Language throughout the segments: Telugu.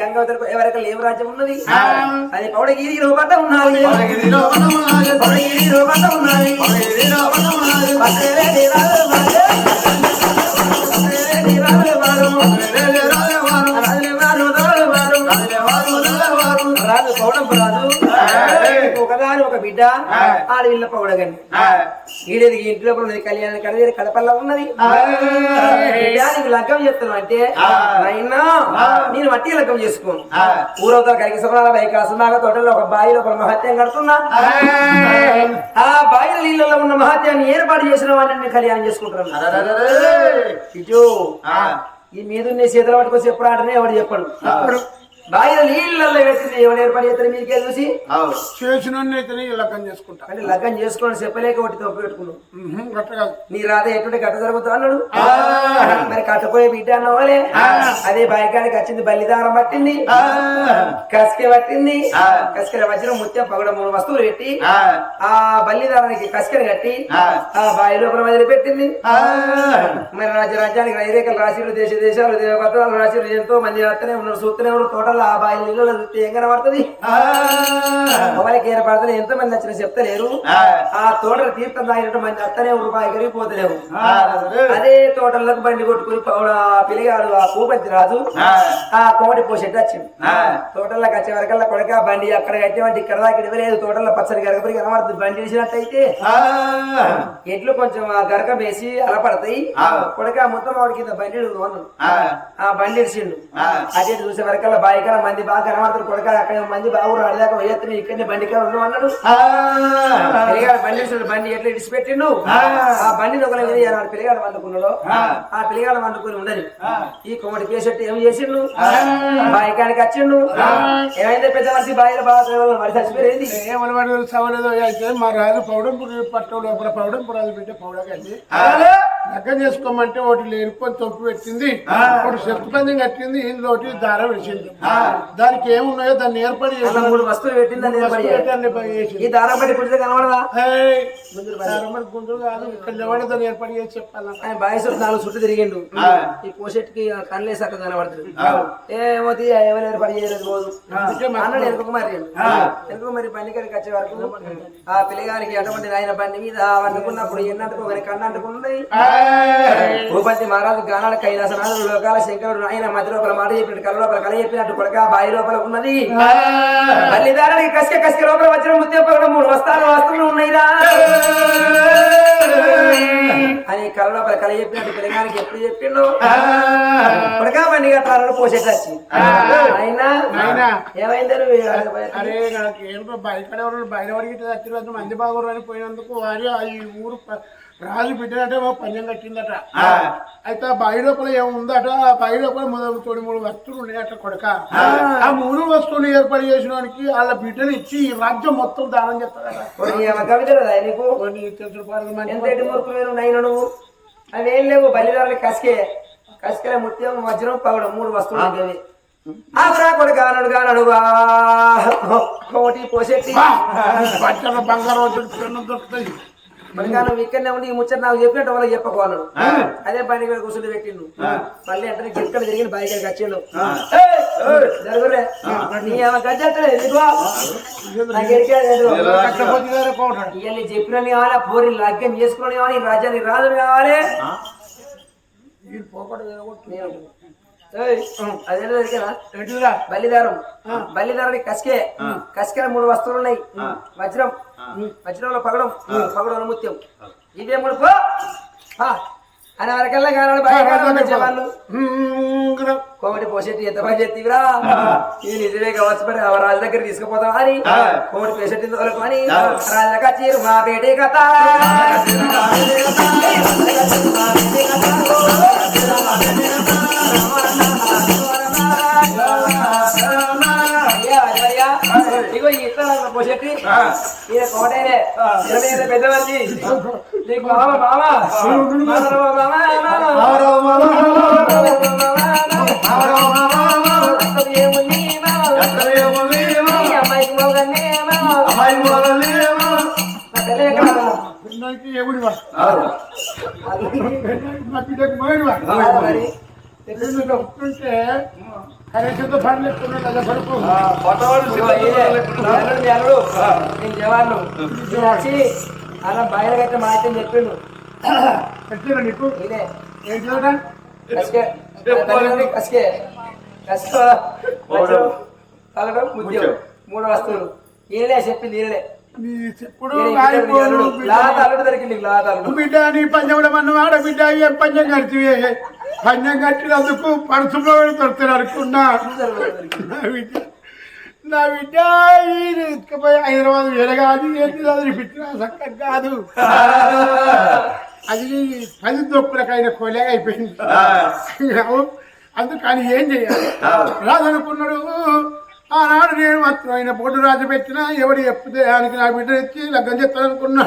గంగావతలకు ఎవరికైనా ఏం రాజ్యం ఉన్నది అది పౌడగిరి రూపంట ఉన్నది. పౌడగిరి రూపంట ఉన్నది. రాజులే మారు, దొరలు మారు. రాజు పౌడం ఒకదాని ఒక బిడ్డ ఆడవిల్ల పౌడగని ఈడేది ఇంటి లోపల ఉన్నది కళ్యాణ కడదేది కడపల్లా ఉన్నది. నీకు లగ్గం చెప్తాను అంటే అయినా నేను మట్టి లగ్గం చేసుకోను. ఊరవుతా కలిగి సుఖాల బైక్ సున్నాగా తోటలో ఒక బావిలో ఒక మహత్యం కడుతున్నా. ఆ. బావిల నీళ్ళలో ఉన్న మహత్యాన్ని ఏర్పాటు చేసిన వాడిని నేను కళ్యాణం చేసుకుంటున్నాను. ఇటు ఈ మీద ఉన్న చేతులు పట్టుకొని చెప్పడు ఆటనే ఎవడు చెప్పడు. బావిల నీళ్ళల్లో పెట్టింది ఎవడు ఏర్పాటు చేస్తాడు మీకే చూసి? చేసిన లగ్గం చేసుకుంటా. అంటే లగ్గం చేసుకోండి చెప్పలేక ఒకటి తప్పు పెట్టుకున్నావు. నీ రాధ ఎటువంటి గట్ట జరుగుతా అన్నాడు. మరి కట్టపోయే బిడ్డ అన్నవాలే. అదే బాయికాడికి వచ్చింది బలిదానం పట్టింది. కసిక పట్టింది. కసికల మధ్యలో ముత్యం పగడ మూడు వస్తువులు పెట్టి ఆ. బలిదానానికి కసికలు కట్టి ఆ. బావి లోపల వదిలి పెట్టింది మరి రాజ్య రాజ్యానికి రైరేకలు రాశిలు దేశ దేశాలు దేవపత్రాలు రాశిలు ఎంతో మంది వస్తూనే ఉన్నారు చూస్తూనే ఉన్నారు తోటలో ఆ బావి నీళ్ళలో చూస్తే ఏం కనబడుతుంది? మొబైల్కి ఏర్పడుతుంది. ఎంతో మంది వచ్చిన చెప్తలేరు. ఆ. తోటలు తీర్థం తాగినట్టు మంది అత్తనే రూపాయి కరిగిపోతలేవు అదే. తోటలకు బండి కొట్టుకుని పిలిగాడు ఆ పూపతి రాజు. ఆ. కోటి పోషెట్ వచ్చింది తోటల్లోకి వచ్చే వరకల్లా కొడక బండి అక్కడ కట్టేవంటి ఇక్కడ దాకా ఇవ్వలేదు తోటల్లో పచ్చడి గరగపడి కనబడుతుంది. బండి వేసినట్టయితే ఎట్లు కొంచెం గరక వేసి అలపడతాయి కొడక మొత్తం వాడి కింద బండి ఆ. బండి ఇడిచిండు. అదే చూసే వరకల్లా బాయికాల మంది బాగా కనబడుతారు కొడక అక్కడ మంది బాగు రాడదాకా పోయేత్తు ఇక్కడనే బండి ఉన్నావు అన్నాడు. పిల్లగాడు బండి బండి ఎట్లా ఇడిచిపెట్టిండు ఆ. మీద ఈనాడు పిల్లగాడు వండుకున్నాడు ఆ. పిల్లగాడు వండుకుని ఉండని ఈ కోమటి కేసెట్టు ఏం చేసిండు? బాయికాడికి వచ్చిండు. ఏమైంది పెద్ద మనిషి బాయిలో బాగా మరి చచ్చిపోయింది. ఏమనవాడు సవలేదు అయితే మా రాజు పౌడంపురి పట్టు లోపల రాజు బిడ్డ పౌడగండి లగ్గం చేసుకోమంటే ఒకటి లేనిపోయి తొప్పు పెట్టింది ఒకటి శక్తి పందెం కట్టింది ఇందులోటి దారం వేసింది దానికి ఏమున్నాయో దాన్ని ఏర్పాటు అలా చేసి మూడు వస్తువులు పెట్టింది దాన్ని ఏర్పాటు. ఈ దారం పుడితే కనబడదా? గుంతులు కాదు ఇక్కడ నిలబడి దాన్ని ఏర్పాటు చేసి చెప్పాలా ఆయన బాయసు నాలుగు చుట్టూ తిరిగిండు. ఈ పోషెట్కి కళ్ళే సక్క కనబడుతుంది. ఏమోతి ఎవరు ఏర్పాటు చేయలేదు పోదు అన్నాడు వెనుక మరి వెనుక మరి బండి కాడికి వచ్చే వరకు ఆ పిల్లగానికి అటువంటి ఆయన బండి మీద వండుకున్నప్పుడు ఎన్నందుకు ఒకరి కన్ను అంటుకున్నది భూపతి మహారాజు గానాల కైలాసనాథుడు లోకాల శంకరుడు ఆయన మధ్య లోపల మాట చెప్పినట్టు కళ్ళ లోపల కళ చెప్పినట్టు కొడక బాయి లోపల ఉన్నది తల్లిదారుడికి కసిక కసిక లోపల వచ్చిన ముత్యం మూడు వస్తాలు వస్తువులు ఉన్నాయిరా. అని కళ్ళ లోపల కళ చెప్పినట్టు పిల్లగానికి ఎప్పుడు చెప్పిండు? కొడక బండి కట్టాలని పోసేట వచ్చి అయినా నాయనా. ఏమైంది నువ్వు అరే నాకు ఏంటో బయట బయట వరకు మంది బాగురు అని పోయినందుకు వారి ఈ ఊరు రాజు బిడ్డలంటే ఓ పంజం కట్టిందట. అయితే ఆ బావి లోపల ఏముందట? ఆ బావి లోపల మొదలు తోడి మూడు వస్తువులు ఉన్నాయట కొడక. ఆ. మూడు వస్తువులు ఏర్పాటు చేసిన వానికి వాళ్ళ బిడ్డలు ఇచ్చి ఈ రాజ్యం మొత్తం దానం నువ్వు? అవేం లేవు బలిదారులు కసికే. కసికల ముత్యం వజ్రం పగడం మూడు వస్తువులు ఆగురా కొడుకు గానడు గానడు కోటి పోసెట్టి పచ్చల బంగారం దొరుకుతున్న నువ్వు ఇక్కడనే ఉండి ఈ ముచ్చట నాకు చెప్పినట్టు వాళ్ళకి చెప్పకోన్నాడు అదే బండి మీద కూర్చుని పెట్టిండు. మళ్ళీ అంటే గిక్కడ తిరిగి బయటకి వచ్చిండు. ఏయ్, ఏయ్, జరుగురే నీ ఏమో గజ్జెత్తలే, ఇదిగో. నాకు ఎరికే లేదు. కట్టపోతే గారే పోతాడు ఇవన్నీ చెప్పిన కావాలి పోరి లగ్నం చేసుకుని కావాలి ఈ రాజ్యానికి రాజు కావాలి? బలిదారం బలిదారానికి కసికే. కసికల మూడు వస్తువులు ఉన్నాయి. వజ్రం. వజ్రంలో పగడం. పగడంలో ముత్యం ఇదే మూడు పో ఆ, అని వరకల్లా వాళ్ళు. హ్మ్, కోమటి పోసేటి ఎంత పని చేతివిరా ఇది నిజమే కావచ్చు మరి ఆ రాజు దగ్గర తీసుకుపోతాం అని. కోమటి పోసేటి అని. రాజు కచ్చీరు మా బేటే కథ. పోసేటి ఈయన కోటైనే ఇరవై ఏళ్ళ పెద్దవాళ్ళి నీకు మామ మామ. మామ మామ మోగన్నే మామ. పిల్లలకి ఎవడివా నా బిడ్డకు మోయడివా నేను వచ్చి అలా బయలు కట్ట మాట చెప్పిండు. నీకు? ఏం కసికే. ముత్యం. మూడు వస్తువులు. ఈయనే చెప్పింది ఈయనే నీ చెప్పుడు అల్లుడు. బిడ్డ. లాత అల్లుడు దొరికింది లాత అల్లుడు. బిడ్డ నీ పంచముడ మన ఆడ బిడ్డ. ఏం పంచం కడితే పంచం కట్టినందుకు పరుసులో దొరుకుతారు అనుకున్నా. నా బిడ్డ నా హైదరాబాద్ వేరగాది ఏంటి అది పెట్టిన చక్కగా కాదు. అది పది దొప్పులకైన కోలే అయిపోయింది. అందుకని ఏం చేయాలి? రాదనుకున్నాడు. ఆనాడు నేను మాత్రం ఆయన బోర్డు రాజు పెట్టినా ఎవడు చెప్తే ఆయనకి నా బిడ్డ ఇచ్చి లగ్గం చెప్తాననుకున్నా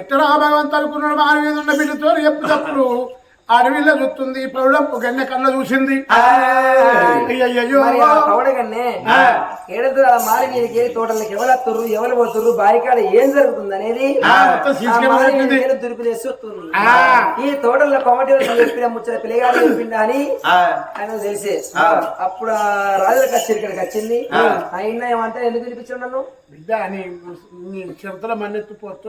ఎక్కడ భగవంతు అనుకున్నాడు మా ఉన్న బిడ్డతో ఎప్పుడప్పుడు అడవిలో చూస్తుంది పౌడంపు గన్నె కళ్ళ చూసింది. పౌడ ఏడంతో అలా మారి మీదకి తోటలకి ఎవరు వస్తుర్రు ఎవరు పోతుర్రు బాయికాడ ఏం జరుగుతుంది అనేది వస్తుంది ఆ. ఈ తోటల్లో కొమటి చెప్పిన ముచ్చట పిల్లగాడు చెప్పిండా అని ఆయన తెలిసే. అప్పుడు రాజుల కచ్చేరి ఇక్కడికి వచ్చింది. ఆయన ఏమంటే ఎందుకు పిలిపించాడు నన్ను? బిడ్డ నీ నీ చిరతల మన్నెత్తిపోతూ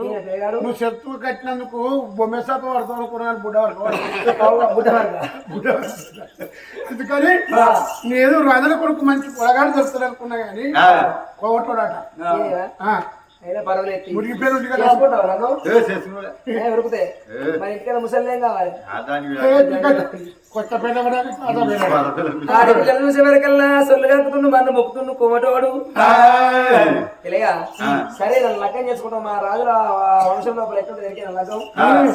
నువ్వు చెరుతు కట్టినందుకు బొమ్మ శాప పడతావు అనుకున్నాను. బుడ్డ వరకు. అందుకని నేను రాజుల కొడుకు మంచి పొలగాడు దొరుకుతాడు అనుకున్నా కానీ కోవటోడట అయినా పర్వాలేదు మురిగి పేరు ఉంది కదా. చేసుకుంటావా నన్ను ఏ, ఉరుకుతే. మరి ఇంటికన్నా ముసలి ఏం కావాలి? కొత్త వరకల్లా సొల్లు కక్కుతుండు మొక్కుతుండు కోమటోడు తెలియగా సరే నన్ను లగ్గం చేసుకుంటాం. మా రాజుల వంశం లోపల ఎక్కడ దొరికిన లగ్గం?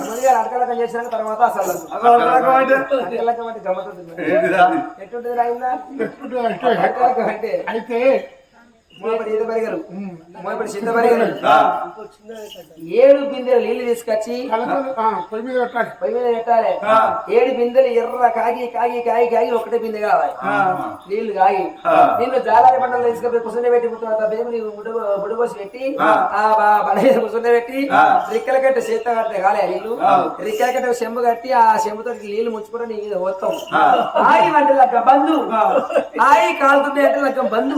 ముందుగా చేసిన తర్వాత అసలు అంటే? గమ్మతుంది ఎట్టుంటది? రాయిందా అంటే? అయితే మోయపడి ఈత పరిగరు మోయపడి చింత పరిగరు ఏడు బిందెలు నీళ్ళు తీసుకొచ్చి పొయ్యి మీద పెట్టాలి. పొయ్యి మీద పెట్టాలి. ఏడు బిందెలు ఎర్ర కాగి కాగి కాగి కాగి ఒకటే బిందె కావాలి. నీళ్ళు కాగి. నిన్ను జాలారి పంటలు తీసుకుపోయి కుసుండ పెట్టి నీకు బుడిపోసి పెట్టి ఆ. బ- బండ మీద కుసుండ పెట్టి రిక్కల కట్ట చేత కట్టే కాలే నీళ్ళు రిక్కల కట్ట చెంబు కట్టి ఆ చెంబుతో నీళ్ళు ముంచుకుంటే నీ మీద పోతాం ఆయి అంటే లగ్గ బంధు. ఆయి కాలుతుండే అంటే లగ్గ బంధు.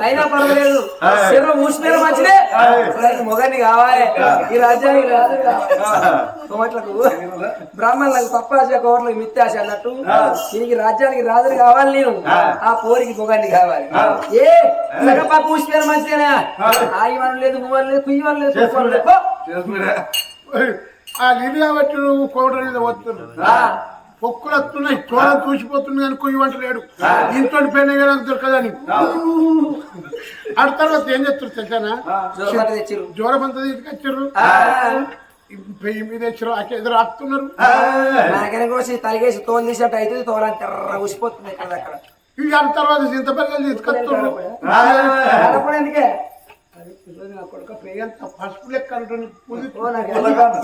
అయినా పర్వాలేదు శరీరం మూసిపోయిన మంచిదే నాకు మొగాన్ని కావాలి ఈ రాజ్యానికి రాజు కోమట్లకు బ్రాహ్మణులకు పప్పాశ కోట్లకు మిత్యాశ అన్నట్టు దీనికి రాజ్యానికి రాజులు కావాలి నేను ఆ పోరికి మొగాన్ని కావాలి ఏ సగం పక్క మూసిపోయిన మంచిదేనా ఆగి మనం లేదు మూవని లేదు కుయ్యి వాళ్ళు లేదు ఆ నీళ్ళు కాబట్టి నువ్వు కోట మీద వస్తున్నావు. ఆ, పొక్కులు వస్తున్నాయి చోర చూసిపోతుంది కానీ కొయ్యి వంట లేడు. ఇంట్లో పెళ్ళి నాకు దొరకదని ఆడ తర్వాత ఏం చెప్తారు తెలుసానా. జ్వరం అంతా తీసుకొచ్చారు ఆ, పెయ్యి మీద వచ్చారు అక్కడ ఎదురు కోసి తలిగేసి తోలు తీసినట్టు అయితే తోలంటే ఉసిపోతుంది ఇక్కడ అక్కడ ఇక ఆ తర్వాత చింతపల్లి తీసుకొస్తున్నారు. పసుపు లెక్క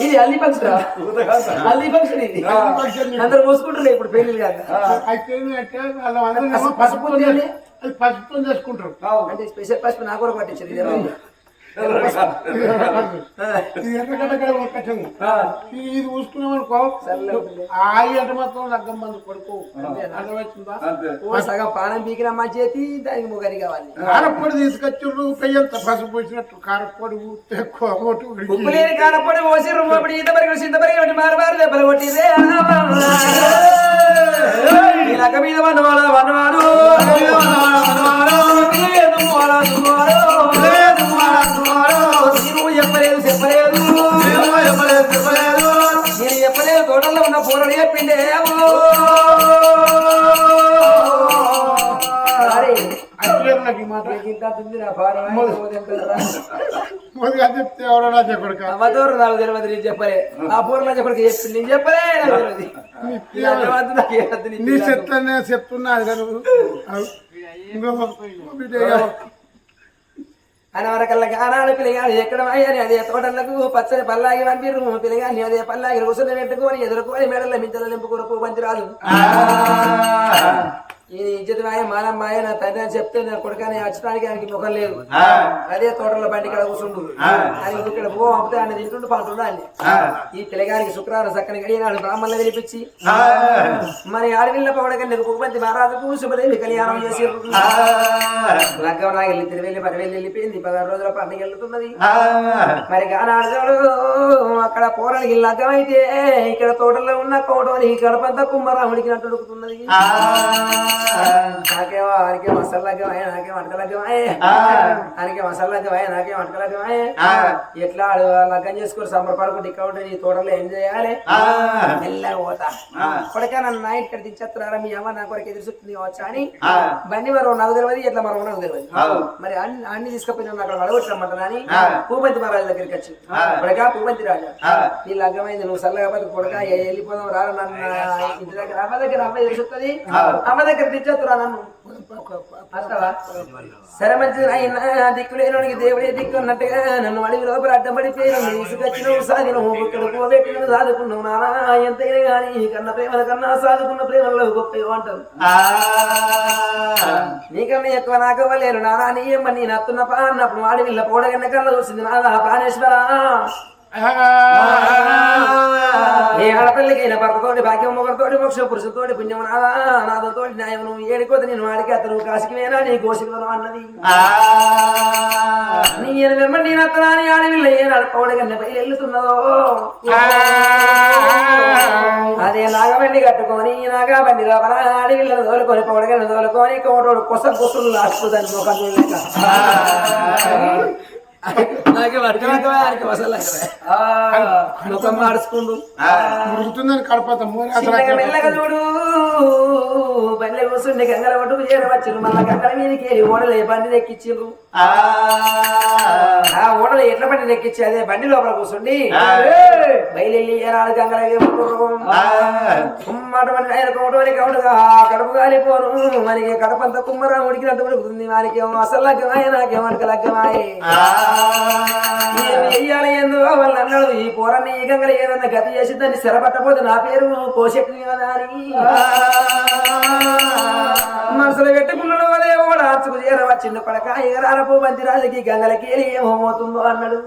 ఇది అల్లి ఫంక్షన్ అల్లి ఫంక్షన్ ఇది. అందరు మోసుకుంటారు ఇప్పుడు పెళ్ళి కాక. పసుపుతో చేసుకుంటారు. అంటే స్పెషల్ పసుపు నాకు కూడా పట్టించారు ఇది ఎవరు? ఇది ఇది చూసుకున్నాం అనుకో ఆయి అంటే మాత్రం లగ్గం మంది కొడుకు అర్థమవుతుందా సగం పానం పీకిన మా చేతి దానికి మొగరి కావాలి కారప్పొడి తీసుకొచ్చుర్రు పెయ్యంత పసుపు పోసినట్టు కారప్పొడి ఊతే ఉప్పు లేని కారపొడి పోసి రుమ్మపడి ఈత పరిగణ చింత పరిగెడు మారు మారు దెబ్బలు కొట్టిరే ఈ మీద వన్నవాడ వన్నవాడు రా? మొదలుగా చెప్తే ఎవరన్నా చెప్పడు అమ్మతోరు నాకు తెలియదు నేను చెప్పలే. ఆ పూర్ణ చెప్పడికి చెప్పి నేను చెప్పలే నీ నేను చెప్తున్నా అనవరకల్లకి కదా నువ్వు. ఆనాడు ఎక్కడ అని అదే తోటలకు పచ్చని పల్లాగి పంపిరు పిల్లగాని అదే పల్లాగి రుసులు పెట్టుకొని ఎదుర్కొని మెడల మింతలు నింపుకొని పంచిరాదు ఈ ఇజ్జత మాయ మానం మాయ నా తండ్రి అని చెప్తే నా కొడుకని వచ్చడానికి ఆయనకి ముఖం లేదు. అదే తోటలో బండి ఇక్కడ కూర్చుండు. ఆయన ఇక్కడ పో అప్పుడే ఆయన తింటుండు పంటుండు అని ఈ పిల్లగానికి శుక్రవారం చక్కని గడియనాడు బ్రాహ్మణులు పిలిపించి మరి ఆడవిల్ల పవడగండి కుప్పంతి మహారాజుకు శుభదేవి కళ్యాణం చేసి లగ్గం నాగెళ్ళి తిరువెళ్ళి పదివేలు వెళ్ళిపోయింది. పదహారు రోజుల పండుగ వెళ్తున్నది మరి గానాడు అక్కడ పోరానికి లగ్గం అయితే ఇక్కడ తోటలో ఉన్న కోటని గడపంతా కుమ్మరాముడికి నట్టుడుకుతున్నది నాకేమో ఆయనకే మసాలా లగ్గం అయ్యే నాకే వంట లగ్గం అయ్యే ఆయనకే మసాలా లగ్గం అయ్యే నాకే వంట లగ్గం అయ్యే ఎట్లా లగ్గం చేసుకొని సంబరపడుకుంటే ఇక్కడ ఉంటే నీ తోటలో ఏం చేయాలి? మెల్లగా పోతా. కొడక నన్ను నైట్ ఇక్కడ దించేస్తున్నారా మీ అమ్మ? నా కొరకు ఎదురు కావచ్చా అని. బండి మరో నాకు తెలియదు ఎట్లా మరో నాకు తెలియదు మరి అన్ని అన్ని తీసుకుపోయినా అక్కడ అడగొట్టమంటారా అని పూపంతి మహారాజు దగ్గరికి వచ్చి. కొడక పూపంతి రాజా. నీ లగ్గమైంది నువ్వు సల్లగా బతుకు కొడక వెళ్ళిపోదాం రా నన్ను ఇంటి దగ్గర అమ్మ దగ్గర అమ్మ తెలుస్తుంది అమ్మ దగ్గర నన్ను? సరే మంచిది అయినా దిక్కు లేనోడికి దేవుడే దిక్కు అన్నట్టుగా నన్ను అడిగి లోపల అడ్డం పడిపోయిన ఇసుకొచ్చినవు సాగినవు. ఇక్కడ పోబెట్టినవు సాదుకున్నావు నానా. ఎంతైనా కానీ కన్న ప్రేమల కన్నా సాదుకున్న ప్రేమలో గొప్ప అంటారు. నీకన్నా ఎక్కువ నాకు ఇవ్వలేరు నానా. నీ ఏమ్మ నీ నత్తున్న పా అన్నప్పుడు వాడి వీళ్ళ పోడగన్న కళ్ళ చూసింది నాదా ప్రాణేశ్వర. ఏ ఆడపిల్లకైనా భర్తతోటి భాగ్యం మొగలతోటి మోక్ష పురుషుతోటి పుణ్యం నాదా నాదతోటి న్యాయం నువ్వు ఏడికోతే నేను వాడికి అతను కాశికి వేనా నీ కోసికి అన్నది. నీ వెంబడి నేను అత్తనా అని ఆడవిల్ల ఏనాడు పౌడగన్న పై వెళ్తున్నదో అదే నాగబండి కట్టుకొని నాగబండి లోపల ఆడవిల్లను తోలుకొని పౌడగన్న తోలుకొని కోటోడు కొస కొసులు ముఖం చూడలేక. నాకే ఆయనకి వసలు ముఖం మార్చుకుండు మురుగుతుందని కడపత చిన్నగా మెల్లగా చూడు. బండి కూర్చుండి గంగల ఒడ్డుకు చేరవచ్చు మళ్ళా గంగల మీదకి వెళ్ళి ఓడలు బండి ఎక్కించారు ఆ. ఓడలు ఎట్ల బండి ఎక్కించి అదే బండి లోపల కూర్చుండి బయలుల్లి ఏనాడు గంగలకి అటువంటి ఆయన కడుపు కాలిపోను మనకి కడపంత కుమ్మరా ఉడికినట్టు ఉడుకుతుంది. మనకేమో అసలు లగ్గమాయ నాకేమో లగ్గమాయే. వెయ్యాలి ఎందు? వాళ్ళు అన్నాడు ఈ పోరాన్ని ఈ గంగల ఏదన్నా గతి చేసి దాన్ని స్థిరపట్టపోతే నా పేరు పోషెట్టింది కదా అని. మనసులో పెట్టుకున్నాడు అదే ఓడ ఆర్చుకు చేరవచ్చింది పడక ఎగరాలపు బంతి రాజుకి గంగలకి ఏమవుతుందో అన్నాడు.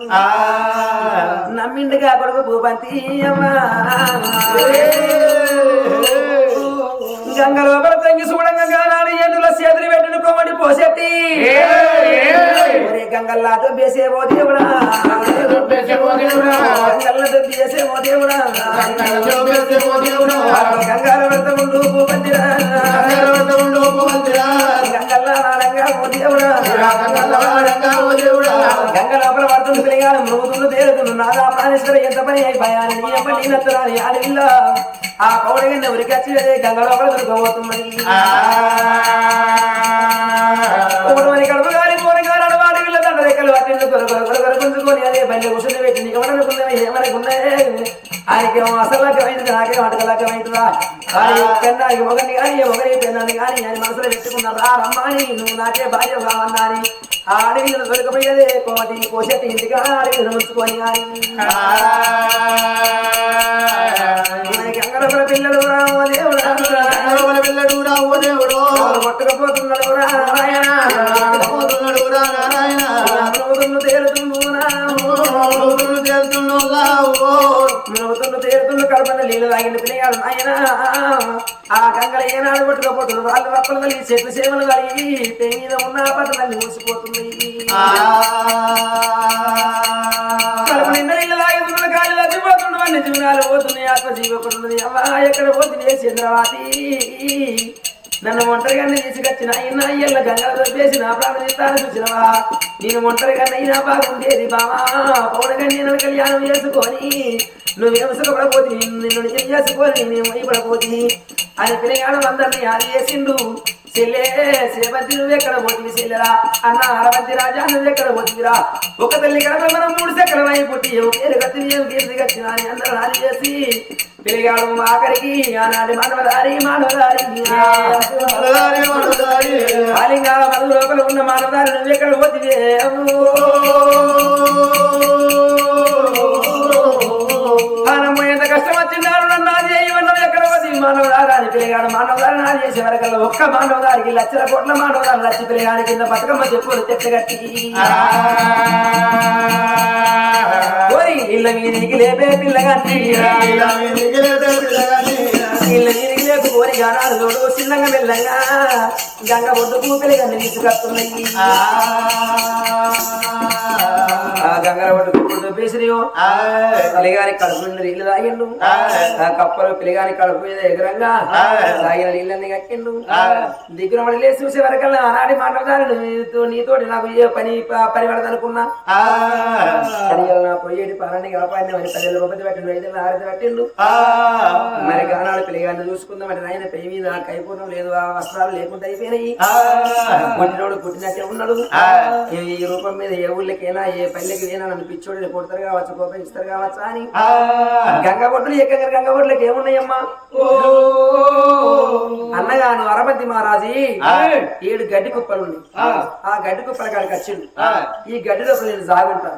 నమ్మిండుగా కొడుకు భూపంతి అమ్మా. గంగ లోపల తంగి చూడంగా గానాడు ఎండులో చేతులు పెట్టిన కొమ్మడి పోసెట్టి ఒరే గంగల్లా దొబ్బేసే ఓ దేవుడా. గంగల్ల దొబ్బేసే ఓ దేవుడా. గంగాల వెంట ఉండు నాడంగా ఓ దేవుడా గంగ లోపల పడుతుంది పిల్లగాడు మృగుతుండు తేలుతుండు నాదా ప్రాణేశ్వర ఎంత పని అయిపోయాను నీ అమ్మ నీ ఆ. పౌడగన్న ఉరికచ్చి గంగ లోపల దొరకబోతున్నది ఆయనకేమో అసలు లగ్గమైంది నాకేమో అటక లగ్గమైందిరా కానీ పెన్నానికి మొగని కానీ మొగని పెన్నాన్ని కానీ అని మనసులో పెట్టుకున్నారు రమ్మని నువ్వు నాకే భార్య కావన్నా అని ఆ అడవిలో దొరకపోయేదే కోటి కోసేటి ఇంటిగా అడవిలో ఉంచుకొని కానీ మనకి అంగళపల పిల్లలు రామో దేవుడు. కొట్టకపోతున్నాడు రా నారాయణ. ఊరు తేలుతుండు మునుగుతున్న తేలుతుండు కడపన్న నీళ్ళు తాగిండు పిల్లగాడు నాయన ఆ గంగల ఏనాడు పట్టుకపోతున్న వాళ్ళు రప్పలు కలిగి చెట్లు సేవలు కలిగి పే మీద ఉన్న బట్టలన్నీ మూసిపోతుంది కడుపు నిండా నీళ్ళు తాగుతున్నాడు కాళ్ళు లచ్చిపోతుండు జీవనాలు పోతున్నాయి ఆత్మ జీవకుంటున్నది అమ్మా ఎక్కడ పోతుంది చంద్రవాతి నన్ను ఒంటరిగా తీసుకొచ్చిన అయినా ఇయ్యల గంగలతో దొబ్బేసి నా ప్రాణం చూసినవా? నేను ఒంటరిగా అయినా బాగుండేది బావా పౌడగా నేను కళ్యాణం చేసుకొని నువ్వేం సుఖపడపోతే నిన్ను నిజం చేసుకొని నేను భయపడపోతే అని పిల్లగాడు అందరినీ అది చేసిండు. చెల్లే సేవంతి నువ్వెక్కడ పోతివి చెల్లెరా? అన్న అరవంతి రాజా నువ్వెక్కడ పోతివిరా? ఒక తల్లి కడప మనం మూడు సెక్కలమై పుట్టి ఏం పేరు కత్తిని ఏం కీర్తి కట్టిన అని అందరూ రాజు చేసి పిలిగాడు ఆఖరికి ఆనాటి మానవదారి మానవదారి. ఆలింగాల మధు లోపల ఉన్న మానవదారి నువ్వెక్కడ పోతివే? మానవదారి అని పిలిగాడు మానవదారి నాది చేసే వరకల్లా ఒక్క మానవదారికి లక్షల కోట్ల మానవదారు లక్ష పిలిగాని కింద బతుకమ్మ చెప్పులు తెచ్చగట్టి ఓరి ఇళ్ళ మీదికి లేపే పిల్లగాన్ని. లేపు కోరి గానాలు చిన్నగా మెల్లగా గంగ ఒడ్డుకు పిల్లగాన్ని తీసుకొస్తున్నాయి ఆ. గంగర పేసినాయో? కడుపు నీళ్ళు తాగిండు. కప్పలు పిల్లగాని కడుపు మీద ఎదురంగా తాగిన నీళ్ళని కక్కిండు. దిగున పడి లేచి చూసే వరకల్లా ఆనాటి మాట్లాడతాను నీతో నీతోటి నాకు ఏ పని పని పడదనుకున్నా పొయ్యేటి పరాన్ని కాపాడిన పల్లెలు గొప్పది పెట్టిండు ఐదు ఆరతి పెట్టిండు. మరి గానాలు పిల్లగాన్ని చూసుకుందాం. అంటే ఆయన పెయ్యి మీద కైపూర్ణం లేదు ఆ వస్త్రాలు లేకుండా అయిపోయినాయి. పుట్టినోడు పుట్టినట్టే ఉన్నాడు. ఈ రూపం మీద ఏ ఊళ్ళకైనా ఏ పల్లెకి పోయినా నన్ను పిచ్చోడిని కొడతారు కావచ్చు కోపం ఇస్తారు కావచ్చు అని. గంగ బొడ్డులు ఏకంగా గంగ బొడ్లకి ఏమున్నాయమ్మా అన్నగాను అరపతి మహారాజీ. ఏడు గడ్డి కుప్పలు ఆ. గడ్డి కుప్పల కాడికి వచ్చిండు. ఈ గడ్డి లోపల నేను జాగుంటా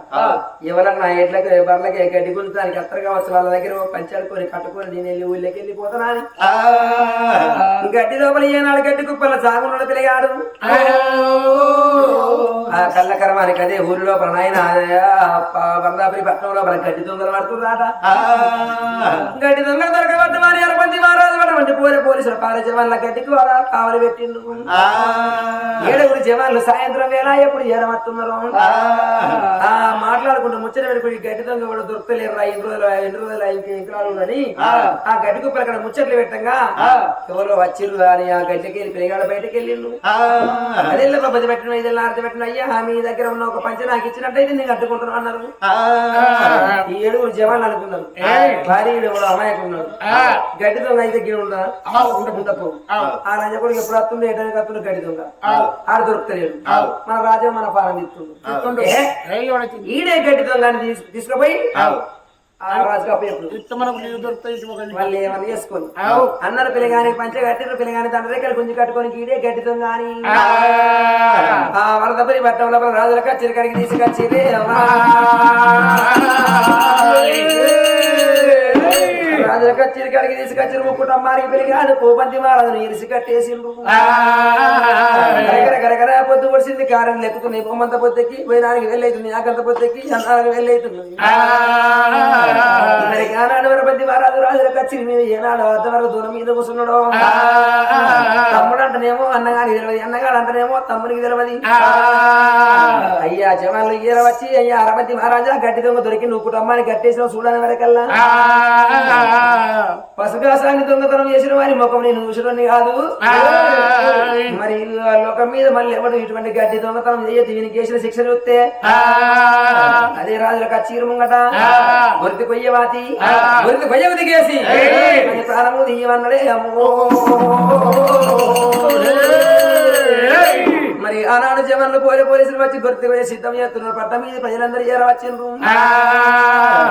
ఎవరన్నా ఎట్లకి బర్లకి గడ్డి గుంజడానికి అత్తరు కావచ్చు వాళ్ళ దగ్గర పంచాడుకొని కట్టుకొని నేను వెళ్ళి ఊళ్ళకి వెళ్ళిపోతానా అని. గడ్డి లోపల ఏనాడు గడ్డి కుప్పల జాగున్నాడు పిల్లగాడు ఆ కళ్ళకరమానికి అదే ఊరి లోపల నాయన బందాపురి పట్టణం లోపల గడ్డి దొంగలు పడుతుందాట గడ్డి దొంగలు దొరకబట్టి వారి పడమంటే పోలే పోలీసులు పాల జవాన్ల గడ్డికి వాళ్ళ కావలి పెట్టిండు ఏడుగురు జవాన్లు సాయంత్రం వేళ ఎప్పుడు ఏరమత్తున్నారు ఆ. మాట్లాడుకుంటూ ముచ్చట పెట్టుకుని గడ్డి దొంగ కూడా దొరకలేరు రా ఎన్ని రోజులు ఎన్ని రోజులు ఇంక ఇంకరాలు అని ఆ. గడ్డి కుప్పలు అక్కడ ముచ్చట్లు పెట్టంగా ఎవరో వచ్చిర్రు అని ఆ గడ్డికి వెళ్ళి పిల్లగాడు బయటకు వెళ్ళిండు అదే పది పెట్టిన ఐదు ఆరతి పెట్టిన అయ్యా మీ దగ్గర ఉన్న ఒక పంచ నాకు ఇచ్చినట్టయితే నేను కట్టుకుంటున్నాను అన్నారు. ఈ ఏడుగురు జవాన్లు అనుకున్నారు. భారీ ఎవడో అమాయకున్నాడు గడ్డి దొంగ అయితే గిడి ఉందా? ఉండపు ఆ. లంజకొడుకు ఎప్పుడు వస్తుంది ఏటానికి వస్తుంది గడ్డి దొంగ. ఆడు దొరుకుతలేడు. మన రాజ్యం మన పాలన ఇస్తుంది ఏ? ఈడే గడ్డి దొంగ తీసుకుపోయి అన్నారు పిల్లగాని పంచ కట్టిన పిల్లగాని తండ్రి రెక్కలు గుంజి కట్టుకొని ఈడే గడ్డి దొంగ అని. ఆ వరదపరి పట్టణం లోపల రాజులకు చిరకడికి తీసుకొచ్చి రాజులకు చిరకడికి తీసుకొచ్చి ముక్కుటమ్మారికి పిలిగాడు కోపంతి మహారాజును ఇరిసి కట్టేసిండు గరగర గరగర పొద్దు పొడిసింది. కారం లెక్కుతుంది బొమ్మంత పొద్దెక్కి పోయినానికి వెళ్ళైతుంది ఆకంత పొద్దెక్కి అన్నానికి ఆనాడు వరపతి మహారాజు రాజులకు వచ్చి మేము ఏనాడు అర్ధ వరకు దూరం మీద కూర్చున్నాడు. తమ్ముడు అంటేనేమో అన్నగానికి తెలియదు అన్నగాడు అంటేనేమో తమ్మునికి తెలియదు. అయ్యా జవాన్లు ఈర వచ్చి అయ్యా అరపతి మహారాజా గడ్డి దొంగ దొరికి నువ్వు కుటుంబాన్ని కట్టేసిన చూడని వరకల్లా. పసుగాసాన్ని దొంగతనం చేసిన వారి ముఖం నేను చూసిన కాదు. మరి ఆ లోకం మీద మళ్ళీ ఎవడు ఇటువంటి గడ్డి దొంగతనం చేయొద్దు? వీనికి చేసిన శిక్ష చూస్తే? అదే రాజులకు ఆ. చీరు ముంగట గుర్తి కొయ్యవాతి గుర్తి కొయ్యవు దిగేసి మరి ప్రాణము తీయమన్నడే అమ్మో. మరి ఆనాడు జవాన్లు పోలే పోలీసులు వచ్చి గుర్తు పోయి సిద్ధం చేస్తున్నారు. పట్ట మీద ప్రజలందరూ చేర వచ్చిండ్రు?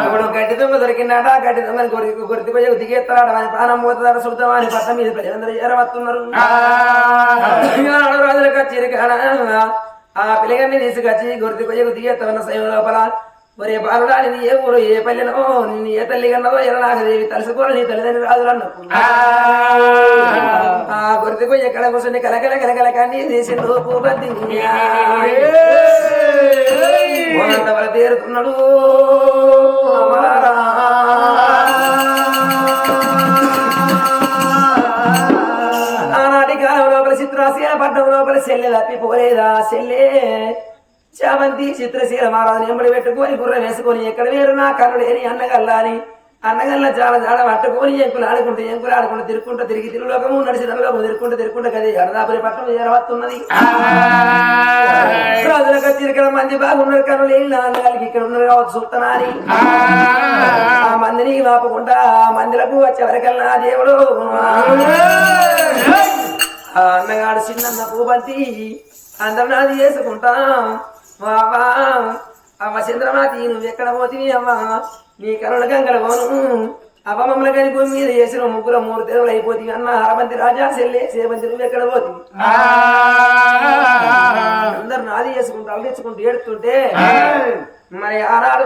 ఇప్పుడు గడ్డి దొంగ దొరికిందట. గడ్డి దొంగ గుర్తి పోయి దిగేస్తాడు వాని ప్రాణం పోతుందట శుద్ధం అని పట్ట మీద ప్రజలందరూ చేర వస్తున్నారు? రాజులకు వచ్చి ఆ పిల్లగాన్ని తీసుకొచ్చి గుర్తి పోయి దిగేస్తామన్న సమయం లోపల ఒరే బాలుడా నీ ఏ ఊరు ఏ పల్లెనో నీ ఏ తల్లి కన్నదో ఎరనాగదేవి తలుసుకోవాలి నీ తల్లిదండ్రులు రాజులు అన్నప్పుడు ఆ. గుర్తు పోయి ఎక్కడ కూర్చొని కలకల కలకల కానీ చేసిండు పూపతి వల తీరుతున్నాడు. ఆనాటి కాలం లోపల చిత్రాశీల పడ్డం లోపల సెల్లె తప్పిపోలేదా సెల్లె. చామంతి చిత్రశీల మహారాజుని ఎంబడి పెట్టుకొని గుర్ర వేసుకొని ఎక్కడ వేరు నా కన్నుడు ఏని అన్నగల్లా అని అన్నగల్ల చాలా జాడ పట్టుకొని ఎంకులు ఆడుకుంటూ ఎంకులు ఆడుకుంటూ తిరుక్కుంటూ తిరిగి తిరులోకము నడిచి నలులోకము తిరుక్కుంటూ తిరుక్కుంటూ కదే అడదాపురి పట్టణం చేరవస్తున్నది రాజులకు ఇక్కడ మంది బాగున్నారు కనులు ఏం నాన్నగారికి ఇక్కడ ఉన్నారు కావచ్చు చూస్తానా అని ఆ మందిని ఆపకుండా ఆ మందిరకు వచ్చే వరకల్లా దేవుడు ఆ అన్నగాడు చిన్న పూబంతి అందరు నాది చేసుకుంటా వావా అవ్వ చంద్రమాతి నువ్వు ఎక్కడ పోతివి అవ్వ నీ కరుణ గంగల పోను. అవ్వ మమ్మల్ని కానీ భూమి మీద చేసిన ముగ్గురు మూడు తెరువులు అయిపోతుంది అన్న. అరబంతి రాజా సెల్లే సేవంతి నువ్వు ఎక్కడ పోతివి? అందరు నాది చేసుకుంటూ అల్లించుకుంటూ ఏడుతుంటే మరి ఆనాడు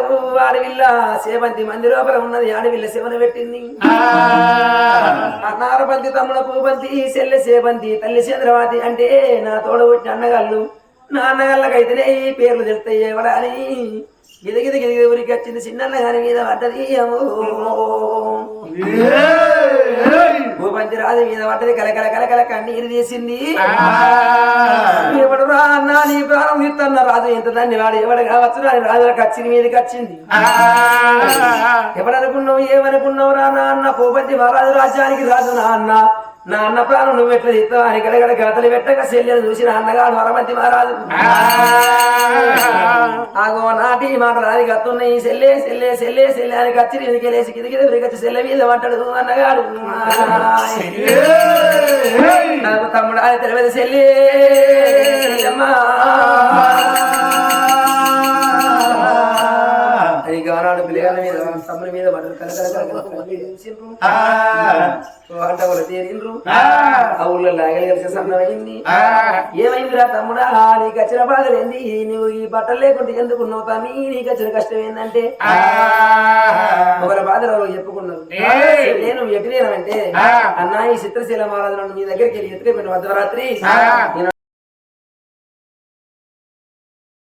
అడవిల్ల సేవంతి మంది లోపల ఉన్నది అడవిల్ల శివను పెట్టింది. అన్నారబంతి తమ్ముడ పూబంతి సెల్లె సేబంతి తల్లి చంద్రవాతి అంటే నా తోడ పుట్టిన అన్నగాళ్ళు. నా అన్నగాళ్ళకైతేనే ఈ పేర్లు తెలుస్తాయి ఎవడా అని గిదగిద ఊరికి వచ్చింది చిన్న గారి మీద పడ్డది. భూపంతి రాజు మీద పడ్డది. కలకల కలకల కన్నీరు తీసింది. ఎవడు రా అన్నా నీ ప్రాణం తీస్తున్న రాజు ఎంత దాన్ని వాడు? ఎవడు కావచ్చు రాని రాజుల కచ్చిన మీదకి వచ్చింది. ఎవడనుకున్నావు ఏమనుకున్నావు రా అన్న? భూపతి మహారాజు రాజ్యానికి రాజు నా అన్న. నా అన్న ప్రాణం నువ్వు ఎట్లా తీస్తావు అని గడగడ గతలు పెట్టక శల్యను చూసి నా అన్నగాడు వరమతి మహారాజు. ఆగో నాటి మాటలు అది కత్తున్నాయి సెల్లే సెల్లే సెల్లే సెల్లే అని కచ్చి మీదకి వెళ్ళేసి కింద కింద విరిగచ్చి సెల్లె మీద పడ్డాడు అన్నగాడు నాకు తమ్ముడు అది తెలియదు సెల్లే అమ్మా. అని గవనాడు పిల్లగాల మీద తమ్ముడి మీద పడ్డారు. కలకల కూడా తీరిండ్రు. ఆ. ఊళ్ళో లాగలి కలిసి సన్నమైంది. ఏమైందిరా తమ్ముడా? నీకు వచ్చిన బాధలు ఏంది నువ్వు ఈ బట్టలు లేకుంటే ఎందుకు నువ్వు తమ్మి నీకు వచ్చిన కష్టం ఏంటంటే ఒకరి బాధలు చెప్పుకున్నారు. నేను ఎటునేనంటే అన్న ఈ చిత్రశీల మహారాజు మీ దగ్గరికి వెళ్ళి ఎత్తుకెళ్ళిన మధ్యరాత్రి